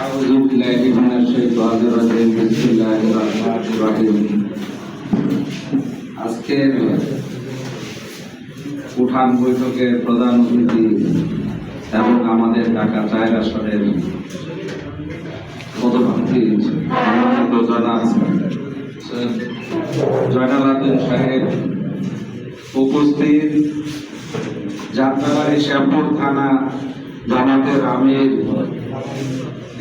أعوذ بالله من الشيطان الرجيم بسم الله الرحمن الرحيم আজকের উঠান বৈঠকের প্রধান অতিথি এবং আমাদের ঢাকা চায়ের আসনের পদপ্রার্থী সম্মানিত জনাব জয়নাল আবেদিন সাহেব উপস্থিত যাত্রাবাড়ি শ্যামপুর থানা জামাতের আমির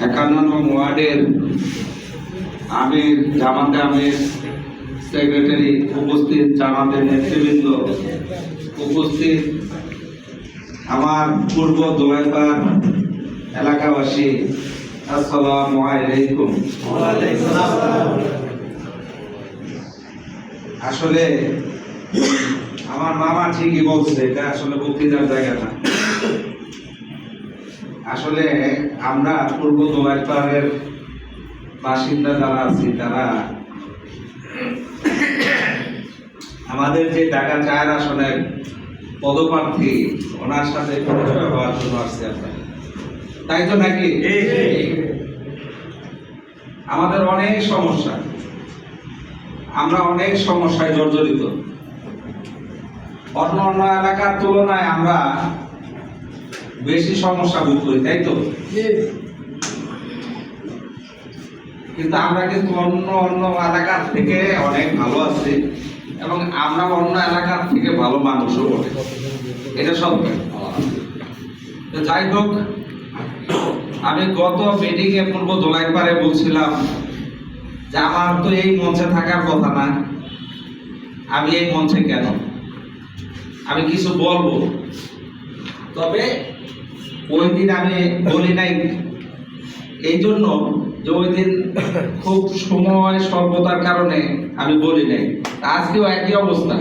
একান্ন ওয়ার্ডের আমির, জামাতে আমির, সেক্রেটারি উপস্থিত, জামাতের নেতৃবৃন্দ উপস্থিত। আমার পূর্ব দোয়াইপার এলাকাবাসী, আসসালামু আলাইকুম। আসলে আমার মামা ঠিকই বলছে, এটা আসলে বক্তৃতার জায়গা না। আসলে আমরা পূর্ব দোয়াইপাড়ের বাসিন্দা যারা আছি তারা আমাদের যে ঢাকা চায়ের আসনের পদপ্রার্থী ওনার সাথে পরিচয় হওয়ার জন্য আসছি আমরা। তাই তো নাকি? আমাদের অনেক সমস্যা। আমরা অনেক সমস্যায় জর্জরিত। অন্য অন্য এলাকার তুলনায় আমরা বেশি সমস্যা ভোগ করি তাই তো? কিন্তু আমরা কিন্তু অন্য অন্য এলাকার থেকে অনেক ভালো আছি এবং আমরা অন্য এলাকার থেকে ভালো মানুষও বটে। এটা সব যাই হোক আমি গত মিটিং এ পূর্ব দোলাইপাড়ে বলছিলাম যে আমার তো এই মঞ্চে থাকার কথা না। আমি এই মঞ্চে কেন? আমি কিছু বলব। তবে ওই দিন আমি বলি নাই। এই জন্য যে ওই দিন খুব সময় স্বল্পতার কারণে আমি বলি নাই। আজকেও একই অবস্থা।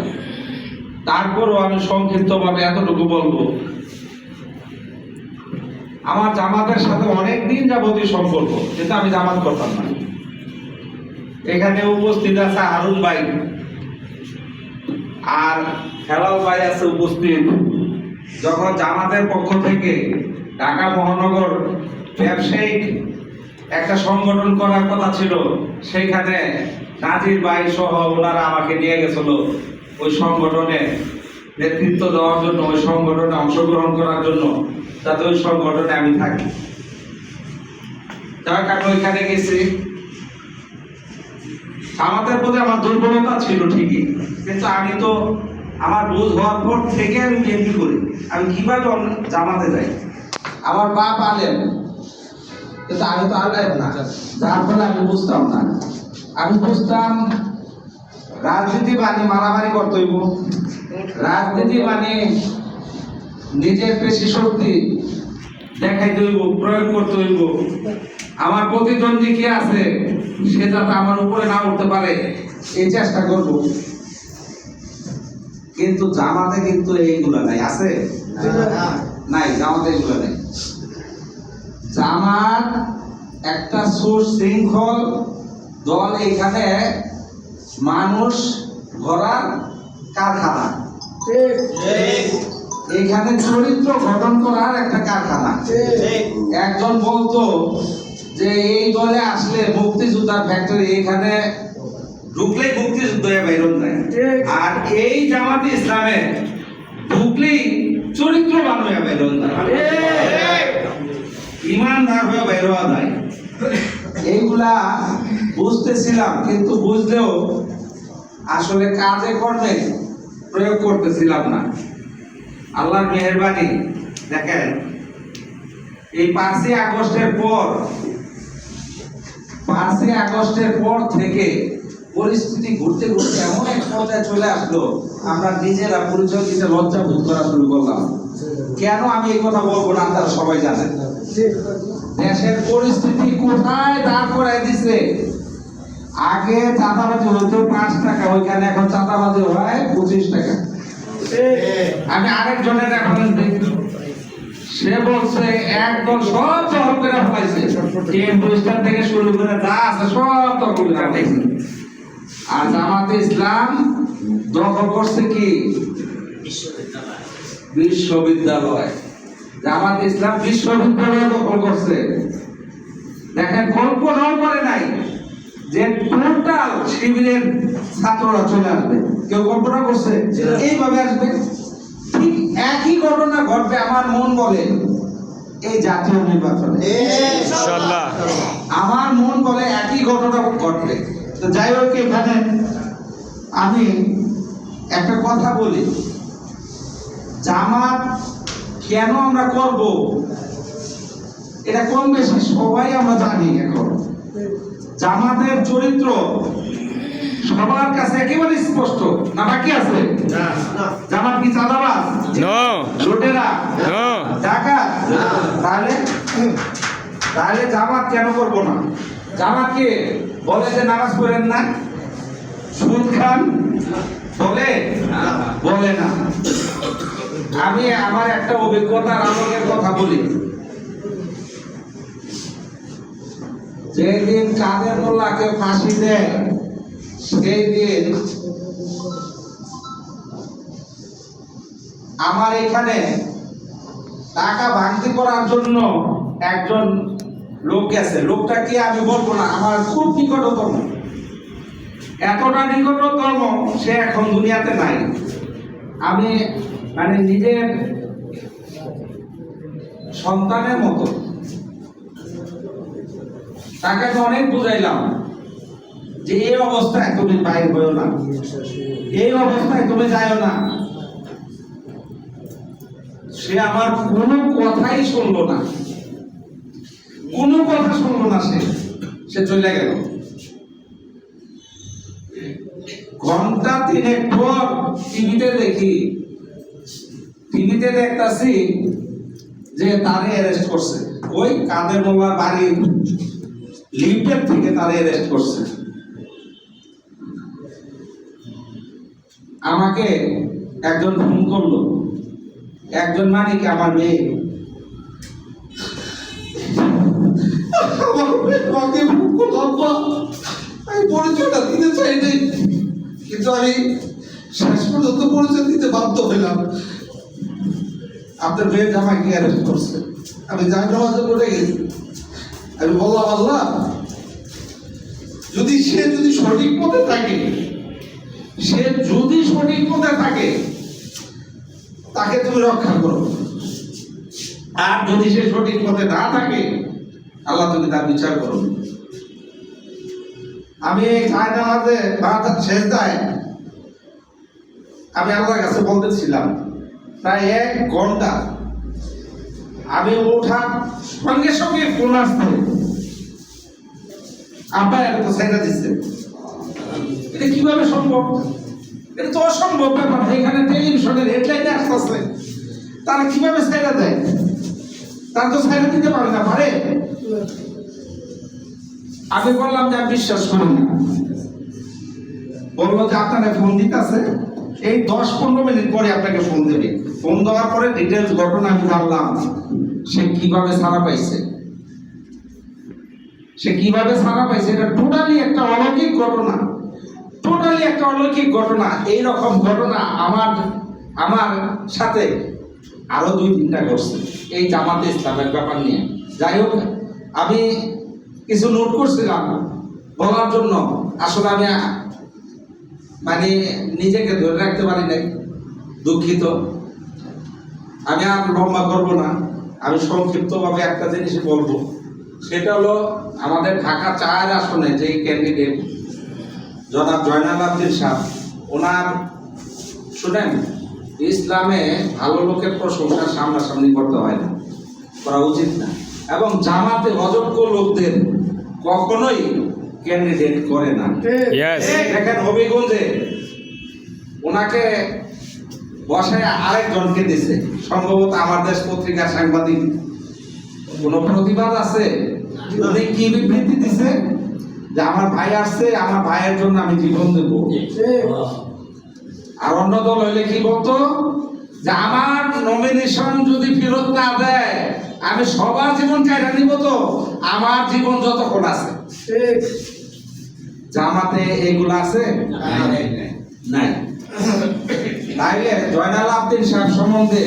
তারপরও আমি সংক্ষিপ্তভাবে এতটুকু বলব। আমার জামাতের সাথে অনেক দিন যাবতীয় সম্পর্ক, কিন্তু আমি জামাত করতাম না। এখানে উপস্থিত আছে হারুন ভাই। আর হেলাল ভাই আছে উপস্থিত। যখন জামাতের পক্ষ থেকে ঢাকা মহানগর ব্যবসায়িক একটা সংগঠন করার কথা ছিল। সেখানে নাজির ভাই সহ ওনারা আমাকে নিয়ে গেছিল ওই সংগঠনে নেতৃত্ব দেওয়ার জন্য, ওই সংগঠনে অংশগ্রহণ করার জন্য, যাতে ওই সংগঠনে আমি থাকি। যার কারণে ওইখানে গেছি। আমাদের প্রতি আমার দুর্বলতা ছিল ঠিকই, কিন্তু আমি তো আমার বুঝ হওয়ার পর থেকে আমি বিএনপি করি। আমি কীভাবে জামাতে যাই? আমার বাপ আলেম। কিন্তু আমি তো আলেম না। যার ফলে আমি বুঝতাম না। আমি বুঝতাম রাজনীতি মানে মারামারি করতে হইব। রাজনীতি মানে নিজের পেশি শক্তি দেখাইতে হইব প্রয়োগ করতে হইব। আমার প্রতিদ্বন্দ্বী কে আছে সে যাতে আমার উপরে না উঠতে পারে এই চেষ্টা করব। কিন্তু জামাতে কিন্তু এইগুলা নাই আছে? নাই। জামাতে এগুলো নেই। জামাত একটা সুশৃঙ্খল দল এখানে মানুষ গড়ার কারখানা। এখানে চরিত্র গঠন করার একটা কারখানা। একজন বলতো যে এই দলে আসলে মুক্তিযোদ্ধার ফ্যাক্টরি এখানে ঢুকলেই মুক্তিযুদ্ধ বেরোন যায় আর এই জামাত ইসলামে ঢুকলেই চরিত্রবান হয়ে বেরোন যায় ইমানদার হয়ে বেরোয়া যায়। এইগুলা বুঝতেছিলাম, কিন্তু বুঝলেও আসলে কাজে কর্মে প্রয়োগ করতেছিলাম না। আল্লাহর মেহরবানি, দেখেন, এই পাঁচই আগস্টের পর, পাঁচই আগস্টের পর থেকে পরিস্থিতি ঘুরতে ঘুরতে এমন এক পর্যায়ে চলে আসলো, আমরা নিজেরা পরিচয় দিতে লজ্জা বোধ করা শুরু করলাম। কেন আমি এই কথা বলব না আপনারা সবাই জানেন দেশের পরিস্থিতি কোথায় দাঁড় করাই দিছে? আগে চাঁদাবাজি হতো পাঁচ টাকা, ওইখানে এখন চাঁদাবাজি হয় পঁচিশ টাকা। আমি আরেকজনের রেফারেন্স দেখি। সে বলছে, একদল সব দখল করে ফেলাইছে। টেম্পু স্ট্যান্ড থেকে শুরু করে যা আছে সব দখল করে ফেলাইছে আর জামাতে ইসলাম দখল করছে কি? বিশ্ববিদ্যালয় জামাত ইসলাম বিশ্ববিদ্যালয় দখল করছে। দেখেন কল্পনাও করে নাই যে টোটাল শিবিরের ছাত্ররা চলে আসবে। কেউ কল্পনা করছে? এইভাবে আসবে? ঠিক একই ঘটনা ঘটবে আমার মন বলে এই জাতীয় নির্বাচনে। আমার মন বলে একই ঘটনা ঘটবে। তো যাই হোক এখানে আমি একটা কথা বলি। জামাত কেন আমরা করব? এটা কম বেশি সবাই আমরা জানি এখন। জামাতের চরিত্র সবার কাছে একেবারে স্পষ্ট। না বাকি আছে? জামাত কি চাঁদাবাজ? নো লুটেরা? তাহলে তাহলে জামাত কেন করব না? জামাতকে বলে যে নারাজ করেন না। সুদ খান? বলে? বলে না। আমি আমার একটা অভিজ্ঞতার আলোকের কথা বলি। যেদিন কাদের মোল্লাকে ফাঁসি দেয় সেই দিন আমার এখানে টাকা ভাঙতি করার জন্য একজন লোক গেছে। লোকটা কি আমি বলব না, আমার খুব নিকটতম এতটা নিকটতম সে এখন দুনিয়াতে নাই। আমি মানে নিজের সন্তানের মতো। তাকে তো অনেক বুঝাইলাম যে এই অবস্থায় তুমি বাইর হইও না। এই অবস্থায় তুমি যাইও না। সে আমার কোনো কথাই শুনলো না। কোনো কথা শুনলো না সে। সে চলে গেল। ঘণ্টা তিনেক পর টিভিতে দেখি টিভিতে দেখতাছি যে তারে অ্যারেস্ট করছে। ওই কাদের বাড়ির থেকে তারে অ্যারেস্ট করছে। আমাকে একজন ফোন করল। একজন মানে কি আমার মেয়ে? কিন্তু আমি শেষ পর্যন্ত পরিচয় দিতে বাধ্য হইলাম। আপনার মেয়ে জামাইকে অ্যারেস্ট করছে? আমি যাই নামাজে পড়ে গেছি? আমি বললাম, আল্লাহ, যদি সে যদি সঠিক পথে থাকে, সে যদি সঠিক পথে থাকে, তাকে তুমি রক্ষা করো। আর যদি সে সঠিক পথে না থাকে, আল্লাহ তুমি তার বিচার করো। আমি চায় নামাজে বা শেষ দেয়, আমি আল্লাহর কাছে বলতেছিলাম। প্রায় এক ঘণ্টা। আমি ওঠার সঙ্গে সঙ্গে ফোন আসছে। আব্বা, এটা তো সাইডা দিচ্ছে। এটা কীভাবে সম্ভব? এটা তো অসম্ভব ব্যাপার। এখানে টেলিভিশনের হেডলাইনে আসতেছে। তারা কীভাবে সাইডা দেয়? তারা তো সাইডা দিতে পারে না, পারে। আমি বললাম যে আমি বিশ্বাস করি না। বলল যে আপনারা ফোন দিতেছে। এই দশ পনেরো মিনিট পরে আপনাকে ফোন দেবে। ফোন দেওয়ার পরে ডিটেলস ঘটনা আমি জানলাম সে কীভাবে সারা পাইছে? সে কীভাবে সারা পাইছে? এটা টোটালি একটা অলৌকিক ঘটনা। টোটালি একটা অলৌকিক ঘটনা। এই রকম ঘটনা আমার আমার সাথে আরও দুই তিনটা ঘটছে। এই জামাতে ইসলামের ব্যাপার নিয়ে। যাই হোক, আমি কিছু নোট করছিলাম বলার জন্য। আসলে আমি মানে নিজেকে ধরে রাখতে পারি নাই, দুঃখিত। আমি আর লম্বা করব না, আমি সংক্ষিপ্তভাবে একটা জিনিস বলব। সেটা হলো আমাদের ঢাকা চার আসনে যে ক্যান্ডিডেট জনাব জয়নাল আব্দিন সাহ ওনার শুনেন, ইসলামে ভালো লোকের প্রশংসা সামনাসামনি করতে হয় না, করা উচিত না। এবং জামাতে অযোগ্য লোকদের কখনোই ক্যান্ডিডেট করে না। দেখেন হবিগঞ্জে ওনাকে বসায় আরেকজনকে দিছে। সম্ভবত আমার দেশ পত্রিকার সাংবাদিক। কোন প্রতিবাদ আছে? উনি কি বিবৃতি দিছে? যে আমার ভাই আসছে আমার ভাইয়ের জন্য আমি জীবন দেব। আর অন্য দল হইলে কি বলতো? যে আমার নমিনেশন যদি ফেরত না দেয় আমি সবার জীবন কায়রা নিব তো? আমার জীবন যতক্ষণ আছে। জামাতে এগুলো আছে? নাই তাইলে জয়নাল আবদিন সাহেব সম্বন্ধে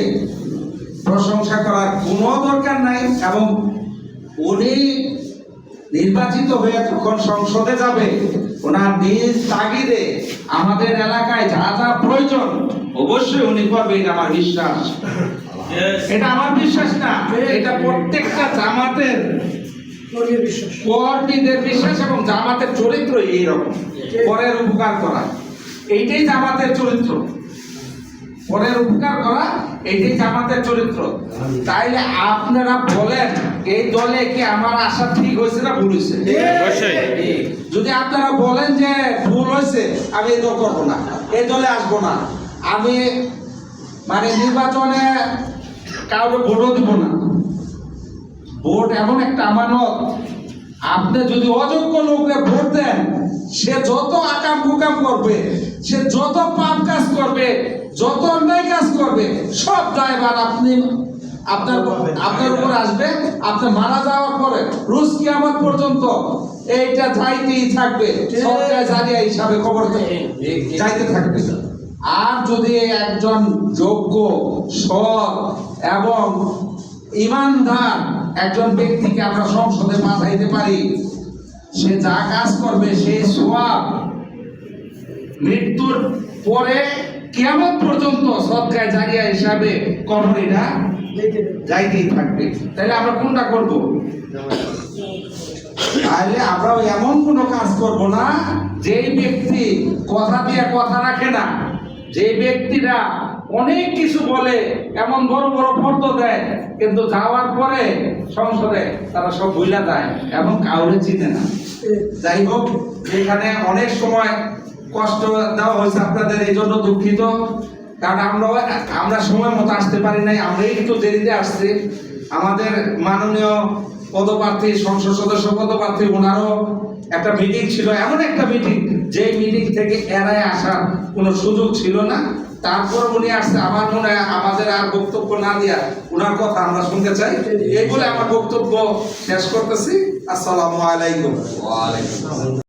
প্রশংসা করার কোনো দরকার নাই এবং উনি নির্বাচিত হয়ে যখন সংসদে যাবে ওনার নিজ তাগিদে আমাদের এলাকায় যা যা প্রয়োজন অবশ্যই উনি করবে এটা আমার বিশ্বাস। এটা আমার বিশ্বাস না এটা প্রত্যেকটা জামাতের কর্মীদের বিশ্বাস। এবং জামাতের চরিত্র এইরকম। পরের উপকার করা। এইটাই জামাতের চরিত্র। পরের উপকার করা এইটাই জামাতের চরিত্র। তাইলে আপনারা বলেন এই দলে কি আমার আশা ঠিক হয়েছে না ভুল হয়েছে? যদি আপনারা বলেন যে ভুল হয়েছে আমি এই দল করব না এই দলে আসব না। আমি মানে নির্বাচনে কাউকে ভোটও দিব না। ভোট এমন একটা আমানত। আপনি যদি অযোগ্য লোকরে ভোট দেন সে যত আকাম কুকাম করবে সে যত পাপ কাজ করবে যত অন্যায় কাজ করবে সব দায়ভার আপনি আপনার আপনার উপর আসবে। আপনি মারা যাওয়ার পরে রোজ কিয়ামত পর্যন্ত এইটা যাইতেই থাকবে। সরকার জারিয়া হিসাবে খবর যাইতে থাকবে। আর যদি একজন যোগ্য সৎ এবং ইমানদার একজন ব্যক্তিকে আমরা সংসদে পাঠাইতে পারি। সে যা কাজ করবে সেই সোয়াব মৃত্যুর পরে কেমন পর্যন্ত সৎকায় জারিয়া হিসাবে কবরিটা যাইতেই থাকবে। তাহলে আমরা কোনটা করব? তাহলে আমরা এমন কোনো কাজ করব না, যেই ব্যক্তি কথা দিয়ে কথা রাখে না যে ব্যক্তিরা অনেক কিছু বলে, এমন বড় বড় ফর্দ দেয়, কিন্তু যাওয়ার পরে সংসদে তারা সব ভুলা যায় এবং কাউরে চিনে না। যাই হোক, এখানে অনেক সময় কষ্ট দেওয়া হয়েছে আপনাদের, এই জন্য দুঃখিত। কারণ আমরা আমরা সময় মতো আসতে পারি নাই, আমরা একটু দেরিতে আসছি। আমাদের মাননীয় পদপ্রার্থী, সংসদ সদস্য পদপ্রার্থী, ওনারও একটা মিটিং ছিল, এমন একটা মিটিং যে মিটিং থেকে এড়ায় আসার কোনো সুযোগ ছিল না। তারপর উনি আসছে, আমার মনে হয় আমাদের আর বক্তব্য না দিয়া ওনার কথা আমরা শুনতে চাই। এই বলে আমার বক্তব্য শেষ করতেছি। আসসালামু আলাইকুম।